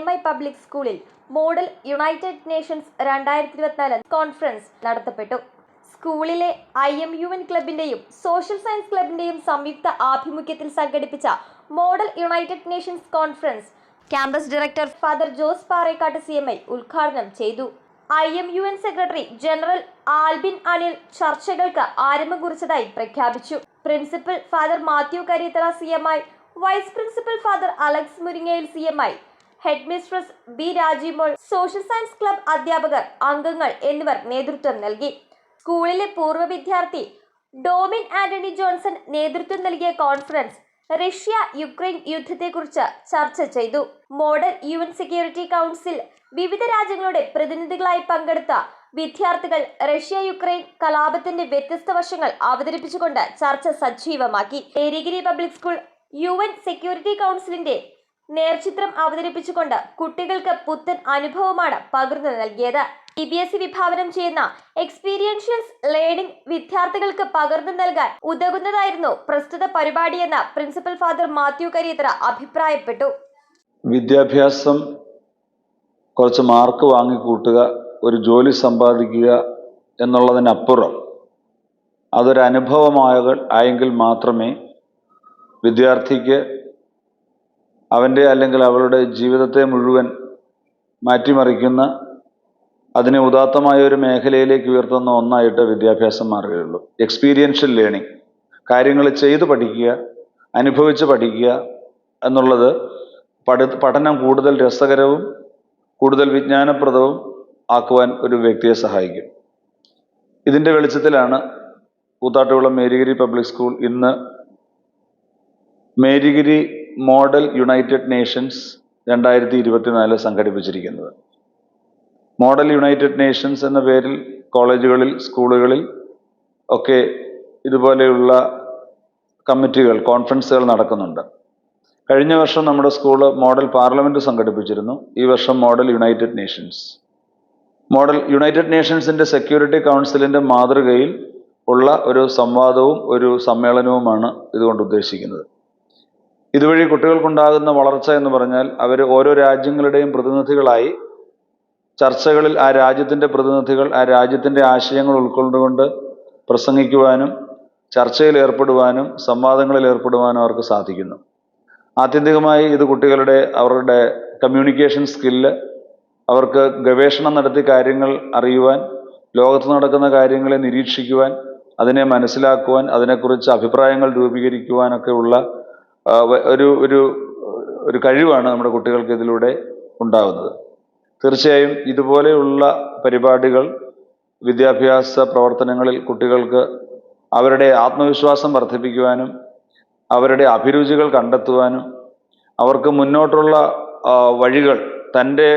M I public സ്കൂളിൽ model United Nations രണ്ടായിരത്തി ഇരുപത്തിനാല് കോൺഫറൻസ് നടത്തപ്പെട്ടു. സ്കൂളിലെ ഐ എം യു എൻ ക്ലബിന്റെയും സോഷ്യൽ സയൻസ് ക്ലബിന്റെയും സംയുക്ത ആഭിമുഖ്യത്തിൽ സംഘടിപ്പിച്ച model United Nations conference campus director father Jose Parekkattu C M I ഉദ്ഘാടനം ചെയ്തു. I M U N secretary general Albin Anil ചർച്ചകൾക്ക് ആരംഭം കുറിച്ചതായി പ്രഖ്യാപിച്ചു. Principal father Mathew Kariyathara C M I vice principal father Alex Muringayil C M I headmistress B Rajimol social science club അധ്യാപകർ അംഗങ്ങൾ എന്നിവർ നേതൃത്വം നൽകി. സ്കൂളിലെ പൂർവ വിദ്യാർത്ഥി ഡോമിൻ ആന്റണി ജോൺസൺ നേതൃത്വം നൽകിയ കോൺഫറൻസ് റഷ്യ യുക്രൈൻ യുദ്ധത്തെക്കുറിച്ച് ചർച്ച ചെയ്തു. Model U N security council വിവിധ രാജ്യങ്ങളുടെ പ്രതിനിധികളായി പങ്കെടുത്ത വിദ്യാർത്ഥികൾ റഷ്യ യുക്രൈൻ കലാപത്തിന്റെ വ്യത്യസ്ത വശങ്ങൾ അവതരിപ്പിച്ചുകൊണ്ട് ചർച്ച സജീവമാക്കി. ഏരിഗിരി public school U N security കൗൺസിലിന്റെ നേർചിത്രം അവതരിപ്പിച്ചുകൊണ്ട് കുട്ടികൾക്ക് പുത്തൻ അനുഭവമാണ് പകർന്നു നൽകിയത്. സി ബി എസ് വിഭാവനം ചെയ്യുന്ന എക്സ്പീരിയൻഷ്യൽസ് ലേണിംഗ് വിദ്യാർത്ഥികൾക്ക് പകർന്നു നൽകാൻ ഉതകുന്നതായിരുന്നു പ്രസ്തുത പരിപാടിയെന്ന് പ്രിൻസിപ്പൽ ഫാദർ മാത്യു കരിയത്ര അഭിപ്രായപ്പെട്ടു. വിദ്യാഭ്യാസം കുറച്ച് മാർക്ക് വാങ്ങിക്കൂട്ടുക ഒരു ജോലി സമ്പാദിക്കുക എന്നുള്ളതിനപ്പുറം അതൊരു അനുഭവമായ ആയെങ്കിൽ മാത്രമേ വിദ്യാർത്ഥിക്ക് അവന്റെ അല്ലെങ്കിൽ അവളുടെ ജീവിതത്തെ മുഴുവൻ മാറ്റിമറിക്കുന്ന അതിനെ ഉദാത്തമായ ഒരു മേഖലയിലേക്ക് ഉയർത്തുന്ന ഒന്നായിട്ട് വിദ്യാഭ്യാസം മാറുകയുള്ളൂ. എക്സ്പീരിയൻഷ്യൽ ലേണിംഗ് കാര്യങ്ങൾ ചെയ്ത് പഠിക്കുക അനുഭവിച്ച് പഠിക്കുക എന്നുള്ളത് പഠി പഠനം കൂടുതൽ രസകരവും കൂടുതൽ വിജ്ഞാനപ്രദവും ആക്കുവാൻ ഒരു വ്യക്തിയെ സഹായിക്കും. ഇതിന്റെ വെളിച്ചത്തിലാണ് കൂത്താട്ടുകുളം മേരിഗിരി പബ്ലിക് സ്കൂൾ ഇന്ന് മേരിഗിരി മോഡൽ യുണൈറ്റഡ് നേഷൻസ് രണ്ടായിരത്തി ഇരുപത്തിനാല് സംഘടിപ്പിച്ചിരിക്കുന്നത്. മോഡൽ യുണൈറ്റഡ് നേഷൻസ് എന്ന പേരിൽ കോളേജുകളിൽ സ്കൂളുകളിൽ ഒക്കെ ഇതുപോലെയുള്ള കമ്മിറ്റികൾ കോൺഫറൻസുകൾ നടക്കുന്നുണ്ട്. കഴിഞ്ഞ വർഷം നമ്മുടെ സ്കൂൾ മോഡൽ പാർലമെന്റ് സംഘടിപ്പിച്ചിരുന്നു. ഈ വർഷം model United Nations. Model United നേഷൻസിന്റെ security കൗൺസിലിന്റെ മാതൃകയിൽ ഉള്ള ഒരു സംവാദവും ഒരു സമ്മേളനവുമാണ് ഇതുകൊണ്ട് ഉദ്ദേശിക്കുന്നത്. ഇതുവഴി കുട്ടികൾക്കുണ്ടാകുന്ന വളർച്ച എന്ന് പറഞ്ഞാൽ അവർ ഓരോ രാജ്യങ്ങളുടെയും പ്രതിനിധികളായി ചർച്ചകളിൽ ആ രാജ്യത്തിന്റെ പ്രതിനിധികൾ ആ രാജ്യത്തിന്റെ ആശയങ്ങൾ ഉൾക്കൊണ്ടുകൊണ്ട് പ്രസംഗിക്കുവാനും ചർച്ചയിൽ ഏർപ്പെടുവാനും സംവാദങ്ങളിൽ ഏർപ്പെടുവാനും അവർക്ക് സാധിക്കുന്നു. ആത്യന്തികമായി ഇത് കുട്ടികളുടെ അവരുടെ കമ്മ്യൂണിക്കേഷൻ സ്കില്ല് അവർക്ക് ഗവേഷണം നടത്തി കാര്യങ്ങൾ അറിയുവാൻ ലോകത്ത് നടക്കുന്ന കാര്യങ്ങളെ നിരീക്ഷിക്കുവാൻ അതിനെ മനസ്സിലാക്കുവാൻ അതിനെക്കുറിച്ച് അഭിപ്രായങ്ങൾ രൂപീകരിക്കുവാനൊക്കെ ഉള്ള ആ, വ- ഒരു ഒരു ഒരു കഴിവാണ് നമ്മുടെ കുട്ടികൾക്ക് ഇതിലൂടെ ഉണ്ടാകുന്നത് തീർച്ചയായും ഇതുപോലെയുള്ള പരിപാടികൾ വിദ്യാഭ്യാസ പ്രവർത്തനങ്ങളിൽ കുട്ടികൾക്ക് അവരുടെ ആത്മവിശ്വാസം വർദ്ധിപ്പിക്കുവാനും അവരുടെ അഭിരുചികൾ കണ്ടെത്തുവാനും അവർക്ക് മുന്നോട്ടുള്ള വഴികൾ തന്റെ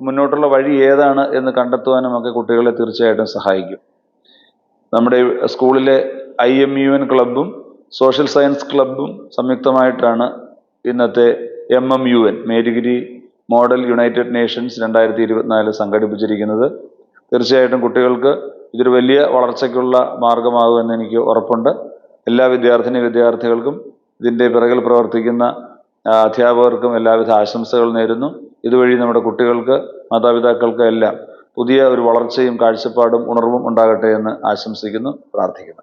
മുന്നോട്ടുള്ള വഴി ഏതാണ് എന്ന് കണ്ടെത്തുവാനും ഒക്കെ കുട്ടികളെ തീർച്ചയായിട്ടും സഹായിക്കും. നമ്മുടെ സ്കൂളിലെ ഐ എം യു എൻ ക്ലബും സോഷ്യൽ സയൻസ് ക്ലബും സംയുക്തമായിട്ടാണ് ഇന്നത്തെ M M U N Marygiri model United Nations രണ്ടായിരത്തി ഇരുപത്തിനാല് സംഘടിപ്പിച്ചിരിക്കുന്നത്. തീർച്ചയായിട്ടും കുട്ടികൾക്ക് ഇതൊരു വലിയ വളർച്ചയ്ക്കുള്ള മാർഗമാകുമെന്ന് എനിക്ക് ഉറപ്പുണ്ട്. എല്ലാ വിദ്യാർത്ഥിനി വിദ്യാർത്ഥികൾക്കും ഇതിന്റെ പിറകിൽ പ്രവർത്തിക്കുന്ന അധ്യാപകർക്കും എല്ലാവിധ ആശംസകൾ നേരുന്നു. ഇതുവഴി നമ്മുടെ കുട്ടികൾക്ക് മാതാപിതാക്കൾക്ക് എല്ലാം പുതിയ ഒരു വളർച്ചയും കാഴ്ചപ്പാടും ഉണർവും ഉണ്ടാകട്ടെ എന്ന് ആശംസിക്കുന്നു പ്രാർത്ഥിക്കുന്നു.